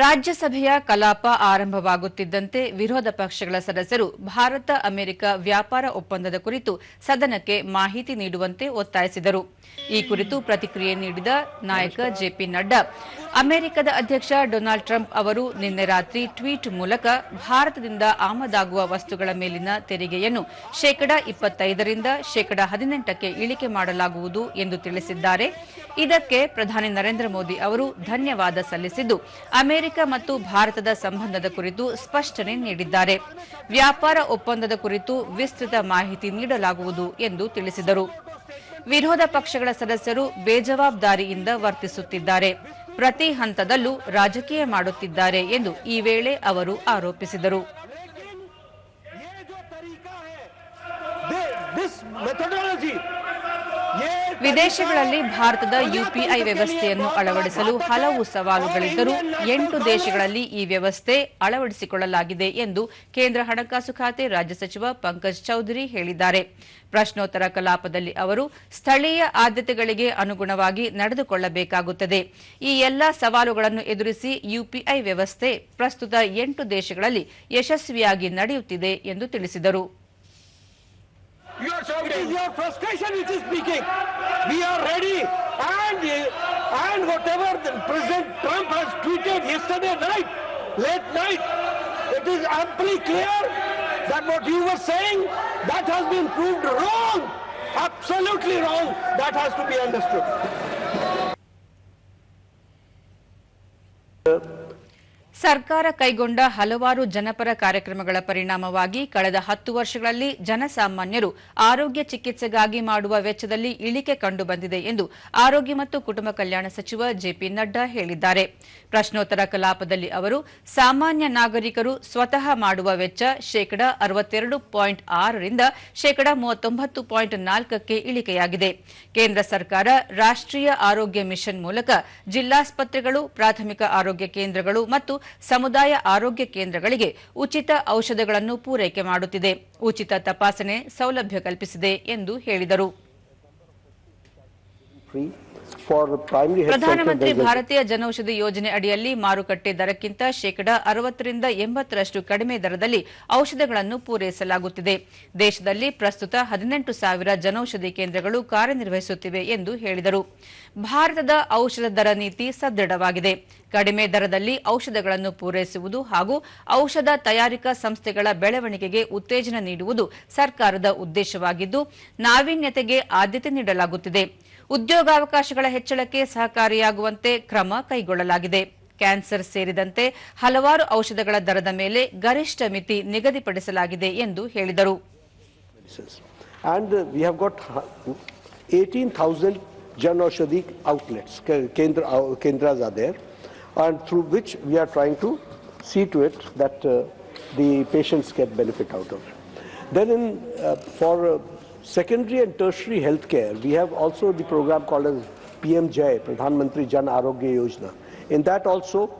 ರಾಜ್ಯಸಭೆಯ ಕಲಾಪ ಆರಂಭವಾಗುತ್ತಿದ್ದಂತೆ ವಿರೋಧ ಪಕ್ಷಗಳ ಸದಸ್ಯರು ಭಾರತ ಅಮೆರಿಕ ವ್ಯಾಪಾರ ಒಪ್ಪಂದದ ಕುರಿತು ಸದನಕ್ಕೆ ಮಾಹಿತಿ ನೀಡುವಂತೆ ಒತ್ತಾಯಿಸಿದರು. ಈ ಕುರಿತು ಪ್ರತಿಕ್ರಿಯೆ ನೀಡಿದ ನಾಯಕ ಜೆಪಿ ನಡ್ಡಾ ಅಮೆರಿಕದ ಅಧ್ಯಕ್ಷ ಡೊನಾಲ್ಡ್ ಟ್ರಂಪ್ ಅವರು ನಿನ್ನೆ ರಾತ್ರಿ ಟ್ವೀಟ್ ಮೂಲಕ ಭಾರತದಿಂದ ಆಮದಾಗುವ ವಸ್ತುಗಳ ಮೇಲಿನ ತೆರಿಗೆಯನ್ನು ಶೇಕಡಾ ಇಪ್ಪತ್ತೈದರಿಂದ ಶೇಕಡಾ ಹದಿನೆಂಟಕ್ಕೆ ಇಳಿಕೆ ಮಾಡಲಾಗುವುದು ಎಂದು ತಿಳಿಸಿದ್ದಾರೆ. ಇದಕ್ಕೆ ಪ್ರಧಾನಿ ನರೇಂದ್ರ ಮೋದಿ ಅವರು ಧನ್ಯವಾದ ಸಲ್ಲಿಸಿದ್ದು, ಅಮೆರಿಕ ಮತ್ತು ಭಾರತದ ಸಂಬಂಧದ ಕುರಿತು ಸ್ಪಷ್ಟನೆ ನೀಡಿದ್ದಾರೆ. ವ್ಯಾಪಾರ ಒಪ್ಪಂದದ ಕುರಿತು ವಿಸ್ತೃತ ಮಾಹಿತಿ ನೀಡಲಾಗುವುದು ಎಂದು ತಿಳಿಸಿದರು. ವಿರೋಧ ಪಕ್ಷಗಳ ಸದಸ್ಯರು ಬೇಜವಾಬ್ದಾರಿಯಿಂದ ವರ್ತಿಸುತ್ತಿದ್ದಾರೆ. ಪ್ರತಿ ಹಂತದಲ್ಲೂ ರಾಜಕೀಯ ಮಾಡುತ್ತಿದ್ದಾರೆ ಎಂದು ಈ ವೇಳೆ ಅವರು ಆರೋಪಿಸಿದರು. ವಿದೇಶಗಳಲ್ಲಿ ಭಾರತದ ಯುಪಿಐ ವ್ಯವಸ್ಥೆಯನ್ನು ಅಳವಡಿಸಲು ಹಲವು ಸವಾಲುಗಳಿದ್ದರೂ ಎಂಟು ದೇಶಗಳಲ್ಲಿ ಈ ವ್ಯವಸ್ಥೆ ಅಳವಡಿಸಿಕೊಳ್ಳಲಾಗಿದೆ ಎಂದು ಕೇಂದ್ರ ಹಣಕಾಸು ಖಾತೆ ರಾಜ್ಯ ಸಚಿವ ಪಂಕಜ್ ಚೌಧರಿ ಹೇಳಿದ್ದಾರೆ. ಪ್ರಶ್ನೋತ್ತರ ಕಲಾಪದಲ್ಲಿ ಅವರು ಸ್ಥಳೀಯ ಆದ್ಯತೆಗಳಿಗೆ ಅನುಗುಣವಾಗಿ ನಡೆದುಕೊಳ್ಳಬೇಕಾಗುತ್ತದೆ. ಈ ಎಲ್ಲಾ ಸವಾಲುಗಳನ್ನು ಎದುರಿಸಿ ಯುಪಿಐ ವ್ಯವಸ್ಥೆ ಪ್ರಸ್ತುತ ಎಂಟು ದೇಶಗಳಲ್ಲಿ ಯಶಸ್ವಿಯಾಗಿ ನಡೆಯುತ್ತಿದೆ ಎಂದು ತಿಳಿಸಿದರು. Is your frustration which is speaking. We are ready, and and whatever President Trump has tweeted yesterday night, late night, it is amply clear that what you were saying that has been proved wrong, absolutely wrong. That has to be understood. Uh, ಸರ್ಕಾರ ಕೈಗೊಂಡ ಹಲವಾರು ಜನಪರ ಕಾರ್ಯಕ್ರಮಗಳ ಪರಿಣಾಮವಾಗಿ ಕಳೆದ ಹತ್ತು ವರ್ಷಗಳಲ್ಲಿ ಜನಸಾಮಾನ್ಯರು ಆರೋಗ್ಯ ಚಿಕಿತ್ಸೆಗಾಗಿ ಮಾಡುವ ವೆಚ್ಚದಲ್ಲಿ ಇಳಿಕೆ ಕಂಡುಬಂದಿದೆ ಎಂದು ಆರೋಗ್ಯ ಮತ್ತು ಕುಟುಂಬ ಕಲ್ಯಾಣ ಸಚಿವ ಜೆಪಿ ನಡ್ಡಾ ಹೇಳಿದ್ದಾರೆ. ಪ್ರಶ್ನೋತ್ತರ ಕಲಾಪದಲ್ಲಿ ಅವರು ಸಾಮಾನ್ಯ ನಾಗರಿಕರು ಸ್ವತಃ ಮಾಡುವ ವೆಚ್ಚ ಶೇಕಡ ಅರವತ್ತೆರಡು ಪಾಯಿಂಟ್ ಆರರಿಂದ ಶೇಕಡಾ ಮೂವತ್ತೊಂಬತ್ತು ಪಾಯಿಂಟ್ ನಾಲ್ಕಕ್ಕೆ ಇಳಿಕೆಯಾಗಿದೆ. ಕೇಂದ್ರ ಸರ್ಕಾರ ರಾಷ್ಟ್ರೀಯ ಆರೋಗ್ಯ ಮಿಷನ್ ಮೂಲಕ ಜಿಲ್ಲಾಸ್ಪತ್ರೆಗಳು, ಪ್ರಾಥಮಿಕ ಆರೋಗ್ಯ ಕೇಂದ್ರಗಳು ಮತ್ತು ಸಮುದಾಯ ಆರೋಗ್ಯ ಕೇಂದ್ರಗಳಿಗೆ ಉಚಿತ ಔಷಧಗಳನ್ನು ಪೂರೈಕೆ ಮಾಡುತ್ತಿದೆ. ಉಚಿತ ತಪಾಸಣೆ ಸೌಲಭ್ಯ ಕಲ್ಪಿಸಿದೆ ಎಂದು ಹೇಳಿದರು. Free ಪ್ರಧಾನಮಂತ್ರಿ. ಭಾರತೀಯ ಜನೌಷಧಿ ಯೋಜನೆ ಅಡಿಯಲ್ಲಿ ಮಾರುಕಟ್ಟೆ ದರಕ್ಕಿಂತ ಶೇಕಡಾ ಅರವತ್ತರಿಂದ ಎಂಬತ್ತರಷ್ಟು ಕಡಿಮೆ ದರದಲ್ಲಿ ಔಷಧಗಳನ್ನು ಪೂರೈಸಲಾಗುತ್ತಿದೆ. ದೇಶದಲ್ಲಿ ಪ್ರಸ್ತುತ ಹದಿನೆಂಟು ಸಾವಿರ ಜನೌಷಧಿ ಕೇಂದ್ರಗಳು ಕಾರ್ಯನಿರ್ವಹಿಸುತ್ತಿವೆ ಎಂದು ಹೇಳಿದರು. ಭಾರತದ ಔಷಧ ದರ ನೀತಿ ಸದೃಢವಾಗಿದೆ. ಕಡಿಮೆ ದರದಲ್ಲಿ ಔಷಧಗಳನ್ನು ಪೂರೈಸುವುದು ಹಾಗೂ ಔಷಧ ತಯಾರಿಕಾ ಸಂಸ್ಥೆಗಳ ಬೆಳವಣಿಗೆಗೆ ಉತ್ತೇಜನ ನೀಡುವುದು ಸರ್ಕಾರದ ಉದ್ದೇಶವಾಗಿದ್ದು ನಾವೀನ್ಯತೆಗೆ ಆದ್ಯತೆ ನೀಡಲಾಗುತ್ತಿದೆ. ಉದ್ಯೋಗಾವಕಾಶಗಳ ಹೆಚ್ಚಳಕ್ಕೆ ಸಹಕಾರಿಯಾಗುವಂತೆ ಕ್ರಮ ಕೈಗೊಳ್ಳಲಾಗಿದೆ. ಕ್ಯಾನ್ಸರ್ ಸೇರಿದಂತೆ ಹಲವಾರು ಔಷಧಗಳ ದರದ ಮೇಲೆ ಗರಿಷ್ಠ ಮಿತಿ ನಿಗದಿಪಡಿಸಲಾಗಿದೆ ಎಂದು ಹೇಳಿದರು. And the we are got eighteen thousand outlets ಕೇಂದ್ರ ಕೇಂದ್ರಸ್ ಆ there are which we are trying to see to it that the patients keep benefit out of then in for secondary and tertiary healthcare, we have also the program called as PMJ, Pradhan Mantri Jan Arogya Yojana. In that also,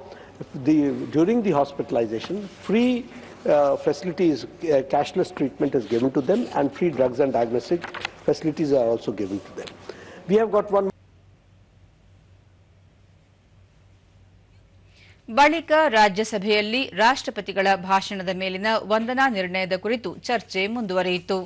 the, during the hospitalization, free uh, facilities, uh, cashless treatment is given to them and free drugs and diagnostic facilities are also given to them. We have got one ಬಳಿಕ ರಾಜ್ಯಸಭೆಯಲ್ಲಿ ರಾಷ್ಟ್ರಪತಿಗಳ ಭಾಷಣದ ಮೇಲಿನ ವಂದನಾ ನಿರ್ಣಯದ ಕುರಿತು ಚರ್ಚೆ ಮುಂದುವರಿಯಿತು